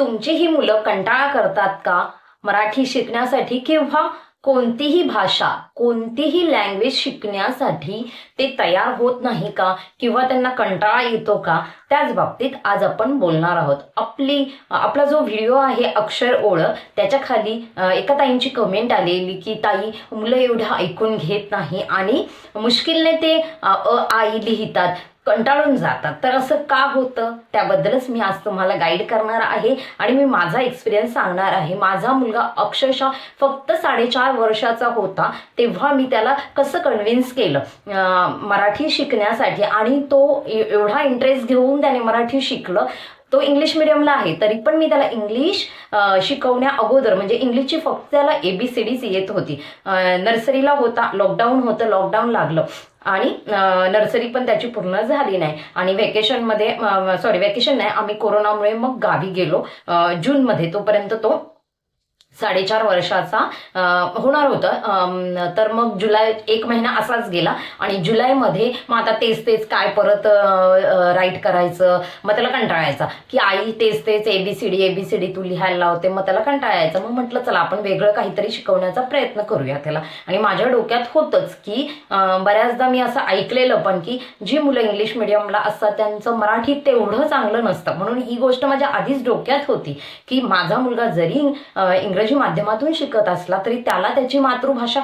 तुमची ही मुलं कंटाळा करतात का? मराठी शिकण्यासाठी किंवा कोणतीही भाषा कोणतीही लँग्वेज शिकण्यासाठी ते तयार होत नाही का? किंवा त्यांना कंटाळा येतो का? त्याच बाबतीत आज आपण बोलणार आहोत. आपली आपला जो व्हिडिओ आहे अक्षर ओळ त्याच्याखाली एका ताईंची कमेंट आलेली की ताई मुलं एवढं ऐकून घेत नाही आणि मुश्किलने ते अ आई लिहितात. कंटाळून जातात. तर असं का होतं? त्याबद्दलच मी आज तुम्हाला गाईड करणार आहे आणि मी माझा एक्सपिरियन्स सांगणार आहे. माझा मुलगा अक्षरशः फक्त साडेचार वर्षाचा होता तेव्हा मी त्याला कसं कन्व्हिन्स केलं? मराठी शिकण्यासाठी. आणि तो एवढा इंटरेस्ट घेऊन त्याने मराठी शिकलं. तो इंग्लिश मिडियमला आहे तरी पण मी त्याला इंग्लिश शिकवण्या अगोदर म्हणजे इंग्लिशची फक्त त्याला एबीसीडीच येत होती. नर्सरीला होता लॉकडाऊन होतं लॉकडाऊन लागलं. आणि नर्सरी पण त्याची पूर्ण झाली नाही. आणि व्हॅकेशनमध्ये सॉरी व्हॅकेशन नाही आम्ही कोरोनामुळे मग गावी गेलो. जूनमध्ये तोपर्यंत तो साडेचार वर्षाचा होणार होतं. तर मग जुलै एक महिना असाच गेला आणि जुलैमध्ये मग आता तेच तेच काय परत राईट करायचं मग त्याला कंटाळायचा की आई तेच तेच एबीसीडी एबीसीडी तू लिहायला लावते मग त्याला कंटाळायचं. मग म्हटलं चला आपण वेगळं काहीतरी शिकवण्याचा प्रयत्न करूया त्याला. आणि माझ्या डोक्यात होतंच की बऱ्याचदा मी असं ऐकलेलं पण की जी मुलं इंग्लिश मिडियमला असतात त्यांचं मराठी तेवढं चांगलं नसतं. म्हणून ही गोष्ट माझ्या आधीच डोक्यात होती की माझा मुलगा जरी इंग्रजी इंग्रजी माध्यमातून शिकत असला तरी त्याला त्याची मातृभाषा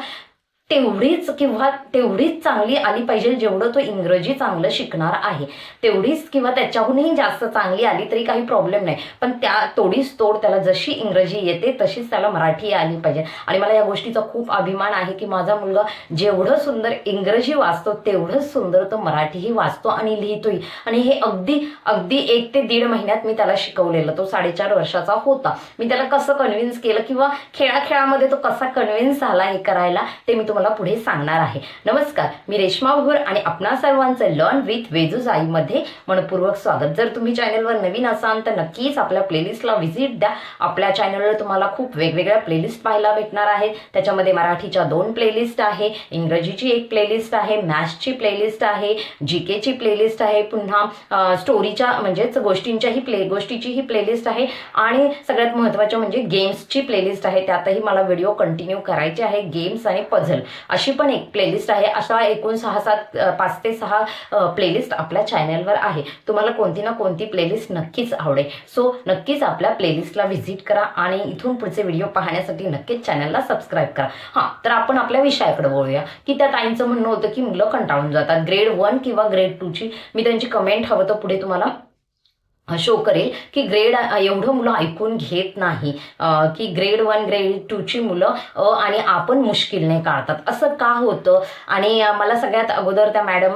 तेवढीच किंवा तेवढीच चांगली आली पाहिजे जेवढं तो इंग्रजी चांगलं शिकणार आहे. तेवढीच किंवा त्याच्याहूनही जास्त चांगली आली तरी काही प्रॉब्लेम नाही. पण त्या तोडीच तोड त्याला जशी इंग्रजी येते तशीच त्याला मराठी आली पाहिजे. आणि मला या गोष्टीचा खूप अभिमान आहे की माझा मुलगा जेवढं सुंदर इंग्रजी वाचतो तेवढंच सुंदर तो मराठीही वाचतो आणि लिहितोही. आणि हे अगदी अगदी एक ते दीड महिन्यात मी त्याला शिकवलेलं. तो साडेचार वर्षाचा होता. मी त्याला कसं कन्व्हिन्स केलं किंवा खेळाखेळामध्ये तो कसा कन्व्हिन्स झाला हे करायला ते मी तुम्हाला पुढे सांगणार आहे. नमस्कार मी रेश्मा भोर आणि आपणा सर्वांचं लर्न विथ वेजूज आईमध्ये मनपूर्वक स्वागत. जर तुम्ही चॅनलवर नवीन असाल तर नक्कीच आपल्या प्लेलिस्टला व्हिजिट द्या. आपल्या चॅनलवर तुम्हाला खूप वेगवेगळ्या प्लेलिस्ट पाहायला भेटणार आहेत. त्याच्यामध्ये मराठीच्या दोन प्लेलिस्ट आहे इंग्रजीची एक प्लेलिस्ट आहे मॅथ्सची प्लेलिस्ट आहे जी केची प्लेलिस्ट आहे पुन्हा स्टोरीच्या म्हणजेच गोष्टींच्याही प्ले गोष्टीचीही प्लेलिस्ट आहे. आणि सगळ्यात महत्त्वाचं म्हणजे गेम्सची प्लेलिस्ट आहे. त्यातही मला व्हिडिओ कंटिन्यू करायचे आहे गेम्स आणि पझल. अशी पण एक प्लेलिस्ट आहे. अशा एकूण सहा सात पाच ते सहा प्लेलिस्ट आपल्या चॅनलवर आहे. तुम्हाला कोणती ना कोणती प्लेलिस्ट नक्कीच आवडेल. सो नक्कीच आपल्या प्लेलिस्टला व्हिजिट करा आणि इथून पुढचे व्हिडिओ पाहण्यासाठी नक्कीच चॅनलला सबस्क्राईब करा. हां तर आपण आपल्या विषयाकडे बोलूया की त्या ताईंचं म्हणणं होतं की मुलं कंटाळून जातात. ग्रेड वन किंवा ग्रेड टूची मी त्यांची कमेंट हवं तर पुढे तुम्हाला शो करेल की ग्रेड एवढं मुलं ऐकून घेत नाही. की ग्रेड वन ग्रेड टूची मुलं आणि आपण मुश्किलने काढतात. असं का होतं? आणि मला सगळ्यात अगोदर त्या मॅडम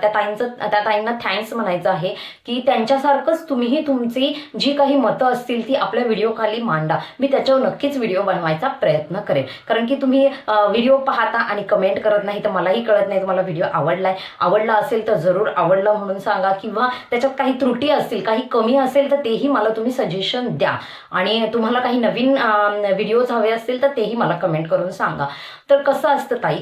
त्या ताईंचं त्या ताईंना थँक्स म्हणायचं आहे की त्यांच्यासारखंच तुम्हीही तुमची जी काही मतं असतील ती आपल्या व्हिडिओखाली मांडा. मी त्याच्यावर नक्कीच व्हिडिओ बनवायचा प्रयत्न करेन. कारण की तुम्ही व्हिडिओ पाहता आणि कमेंट करत नाही तर मलाही कळत नाही तुम्हाला व्हिडिओ आवडलाय. आवडला असेल तर जरूर आवडला म्हणून सांगा. किंवा त्याच्यात काही त्रुटी असतील काही कमी असेल तर तेही मला तुम्ही सजेशन द्या. आणि तुम्हाला काही नवीन व्हिडिओज हवे असतील तर तेही मला कमेंट करून सांगा. तर कसं असतं ताई?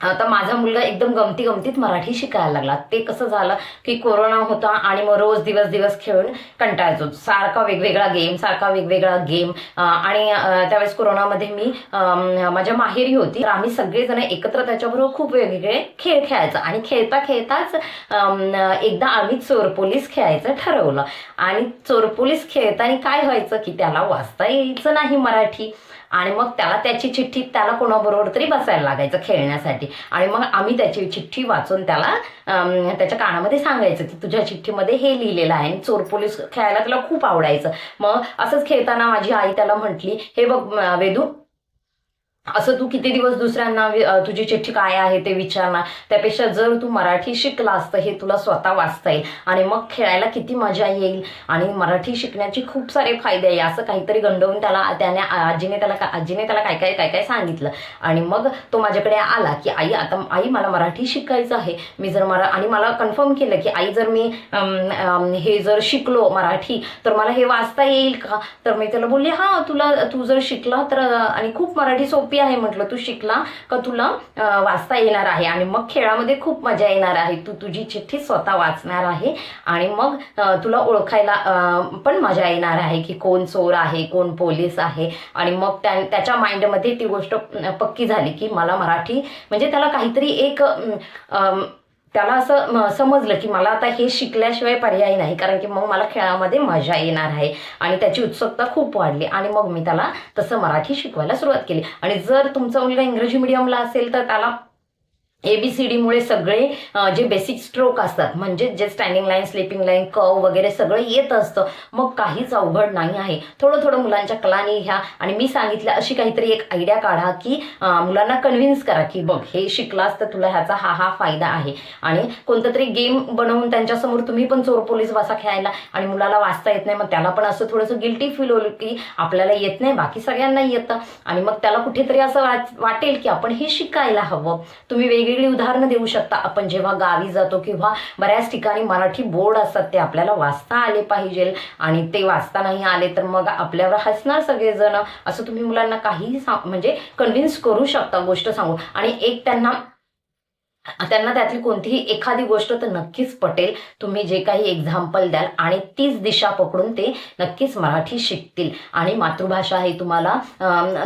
आता माझा मुलगा एकदम गमती गमतीत मराठी शिकायला लागला. ते कसं झालं की कोरोना होता आणि मग रोज दिवस दिवस खेळून कंटाळतो सारखा वेगवेगळा गेम सारखा वेगवेगळा गेम आणि त्यावेळेस कोरोनामध्ये मी माझ्या माहेरी होती. तर आम्ही सगळेजण एकत्र त्याच्याबरोबर खूप वेगवेगळे खेळ खेळायचो. आणि खेळता खेळताच एकदा आम्ही चोर पोलीस खेळायचं ठरवलं. आणि चोर पोलीस खेळताना काय व्हायचं की त्याला वाचता यायचं नाही मराठी. आणि मग त्याला त्याची चिठ्ठी त्याला कोणाबरोबर तरी बसायला लागायचं खेळण्यासाठी. आणि मग आम्ही त्याची चिठ्ठी वाचून त्याला त्याच्या कानामध्ये सांगायचं की तुझ्या चिठ्ठीमध्ये हे लिहिलेलं आहे आणि चोर पोलीस खेळायला त्याला खूप आवडायचं. मग असंच खेळताना माझी आई त्याला म्हटली हे बघ वेदू असं तू किती दिवस दुसऱ्यांना वि- तुझी चिठ्ठी काय आहे ते विचारणार? त्यापेक्षा जर तू मराठी शिकला असतं हे तुला स्वतः वाचता येईल. आणि मग खेळायला किती मजा येईल. आणि मराठी शिकण्याचे खूप सारे फायदे आहे. असं काहीतरी गंडवून त्याला त्याने आजीने त्याला का- आजीने त्याला काय काय काय काय सांगितलं. आणि मग तो माझ्याकडे आला की आई आता आई मला मराठी शिकायचं आहे. मी जर मरा आणि मला कन्फर्म केलं की आई जर मी हे जर शिकलो मराठी तर मला हे वाचता येईल का? तर मी त्याला बोलले हां तुला तू जर शिकला तर आणि खूप मराठी सोपी सोपी आहे म्हटलं तू शिकला का तुला वाचता येणार आहे? आणि मग खेळामध्ये खूप मजा येणार आहे. तू तुझी चिठ्ठी स्वतः वाचणार आहे. आणि मग तुला ओळखायला पण मजा येणार आहे की कोण चोर आहे कोण पोलीस आहे. आणि मग त्या त्याच्या माइंडमध्ये ती गोष्ट पक्की झाली की मला मराठी म्हणजे त्याला काहीतरी एक त्याला असं समजलं की मला आता हे शिकल्याशिवाय पर्याय नाही कारण की मग मला खेळामध्ये मजा येणार आहे आणि त्याची उत्सुकता खूप वाढली आणि मग मी त्याला तसं मराठी शिकवायला सुरुवात केली. आणि जर तुमचा मुलगा इंग्रजी मिडियमला असेल तर त्याला एबीसीडीमुळे सगळे जे बेसिक स्ट्रोक असतात म्हणजे जे स्टँडिंग लाईन स्लिपिंग लाईन कव वगैरे सगळं येत असतं मग काहीच अवघड नाही आहे. थोडं थोडं मुलांच्या कलानी घ्या. आणि मी सांगितलं अशी काहीतरी एक आयडिया काढा की मुलांना कन्व्हिन्स करा की बघ हे शिकलास तर तुला ह्याचा हा हा फायदा आहे. आणि कोणतं तरी गेम बनवून त्यांच्यासमोर तुम्ही पण चोर पोलीस वासा खेळायला आणि मुलाला वाचता येत नाही मग त्याला पण असं थोडंसं गिल्टी फील होईल की आपल्याला येत नाही बाकी सगळ्यांना येतं. आणि मग त्याला कुठेतरी असं वाटेल की आपण हे शिकायला हवं. तुम्ही वेगळी वेगवेगळी उदाहरणं देऊ शकता. आपण जेव्हा गावी जातो किंवा बऱ्याच ठिकाणी मराठी बोर्ड असतात ते आपल्याला वाचता आले पाहिजे आणि ते वाचता नाही आले तर मग आपल्यावर हसणार सगळेजण. असं तुम्ही मुलांना काहीही सा- म्हणजे कन्व्हिन्स करू शकता गोष्ट सांगू. आणि एक त्यांना त्यांना त्यातली कोणतीही एखादी गोष्ट तर नक्कीच पटेल. तुम्ही जे काही एक्झाम्पल द्याल आणि तीच दिशा पकडून ते नक्कीच मराठी शिकतील. आणि मातृभाषा ही तुम्हाला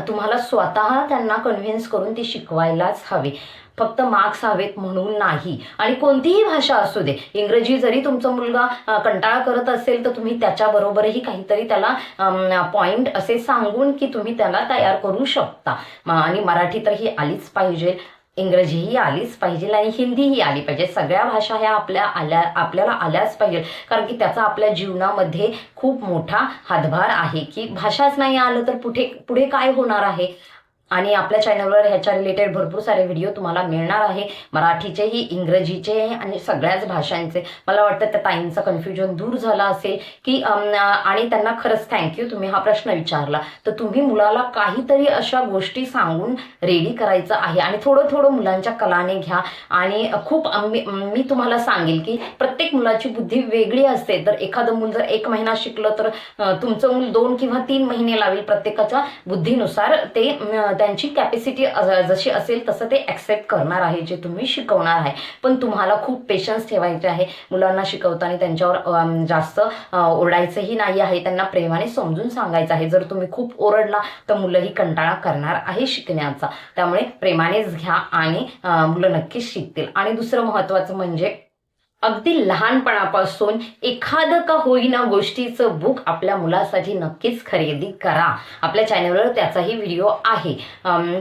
तुम्हाला स्वतः त्यांना कन्व्हिन्स करून ती शिकवायलाच हवी. फक्त मार्क्स हवेत म्हणून नाही. आणि कोणतीही भाषा असू दे. इंग्रजी जरी तुमचा मुलगा कंटाळा करत असेल तर तुम्ही त्याच्याबरोबरही काहीतरी त्याला पॉईंट असे सांगून की तुम्ही त्याला तयार करू शकता. आणि मराठी तर ही आलीच पाहिजे. इंग्रजीही आलीच पाहिजे आणि हिंदीही आली पाहिजे. सगळ्या भाषा ह्या आपल्या आल्या आपल्याला आल्याच पाहिजे. कारण की त्याचा आपल्या जीवनामध्ये खूप मोठा हातभार आहे की भाषाच नाही आलं तर पुढे पुढे काय होणार आहे? आणि आपल्या चॅनलवर ह्याच्या रिलेटेड भरपूर सारे व्हिडिओ तुम्हाला मिळणार आहे. मराठीचेही इंग्रजीचे आणि सगळ्याच भाषांचे. मला वाटतं त्या ताईंचं कन्फ्युजन दूर झालं असेल की आणि त्यांना खरंच थँक्यू तुम्ही हा प्रश्न विचारला. तर तुम्ही मुलाला काहीतरी अशा गोष्टी सांगून रेडी करायचं आहे. आणि थोडं थोडं मुलांच्या कलाने घ्या. आणि खूप मी मी तुम्हाला सांगेल की प्रत्येक मुलाची बुद्धी वेगळी असते. तर एखादं मूल जर एक महिना शिकलं तर तुमचं मूल दोन किंवा तीन महिने लावेल प्रत्येकाच्या बुद्धीनुसार. ते त्यांची कॅपॅसिटी जशी असेल तसं ते ॲक्सेप्ट करणार आहे जे तुम्ही शिकवणार आहे. पण तुम्हाला खूप पेशन्स ठेवायचे आहे. मुलांना शिकवताना त्यांच्यावर जास्त ओरडायचंही नाही आहे. त्यांना प्रेमाने समजून सांगायचं आहे. जर तुम्ही खूप ओरडला तर मुलंही कंटाळा करणार आहे शिकण्याचा. त्यामुळे प्रेमानेच घ्या आणि मुलं नक्कीच शिकतील. आणि दुसरं महत्वाचं म्हणजे अगदी लहानपणापासून एखादं का होईना गोष्टीचं बुक आपल्या मुलासाठी नक्कीच खरेदी करा. आपल्या चॅनलवर त्याचाही व्हिडिओ आहे.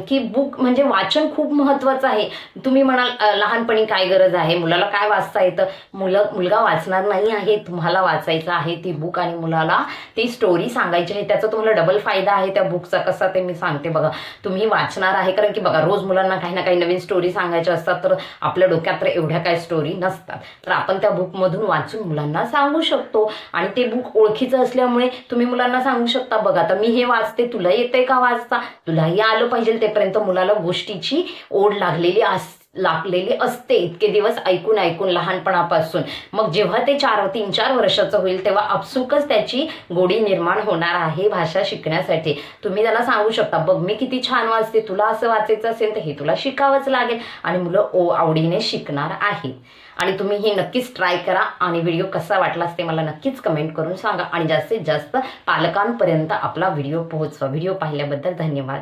की बुक म्हणजे वाचन खूप महत्वाचं आहे. तुम्ही म्हणाल लहानपणी काय गरज आहे? मुलाला काय वाचता येतं? मुलं मुलगा वाचणार नाही आहे तुम्हाला वाचायचं आहे ती बुक आणि मुलाला ती स्टोरी सांगायची आहे. त्याचा तुम्हाला डबल फायदा आहे त्या बुकचा कसा ते मी सांगते बघा. तुम्ही वाचणार आहे. कारण की बघा रोज मुलांना काही ना काही नवीन स्टोरी सांगायच्या असतात तर आपल्या डोक्यात तर एवढ्या काही स्टोरी नसतात. तर आपण त्या बुकमधून वाचून मुलांना सांगू शकतो. आणि ते बुक ओळखीचं असल्यामुळे तुम्ही मुलांना सांगू शकता बघा आता मी हे वाचते तुला येतंय का वाचता? तुलाही आलं पाहिजे तेपर्यंत मुलाला गोष्टीची ओढ लागलेली असते. लागलेले असते इतके दिवस ऐकून ऐकून लहानपणापासून. मग जेव्हा ते चार तीन चार वर्षाचं होईल तेव्हा आपसुकच त्याची गोडी निर्माण होणार आहे भाषा शिकण्यासाठी. तुम्ही त्याला सांगू शकता बघ मी किती छान वाचते तुला असं वाचायचं असेल तर हे तुला शिकावंच लागेल. आणि मुलं ओ आवडीने शिकणार आहे आणि तुम्ही हे नक्कीच ट्राय करा आणि व्हिडिओ कसा वाटलास ते मला नक्कीच कमेंट करून सांगा. आणि जास्तीत जास्त पालकांपर्यंत आपला व्हिडिओ पोहोचवा. व्हिडिओ पाहिल्याबद्दल धन्यवाद.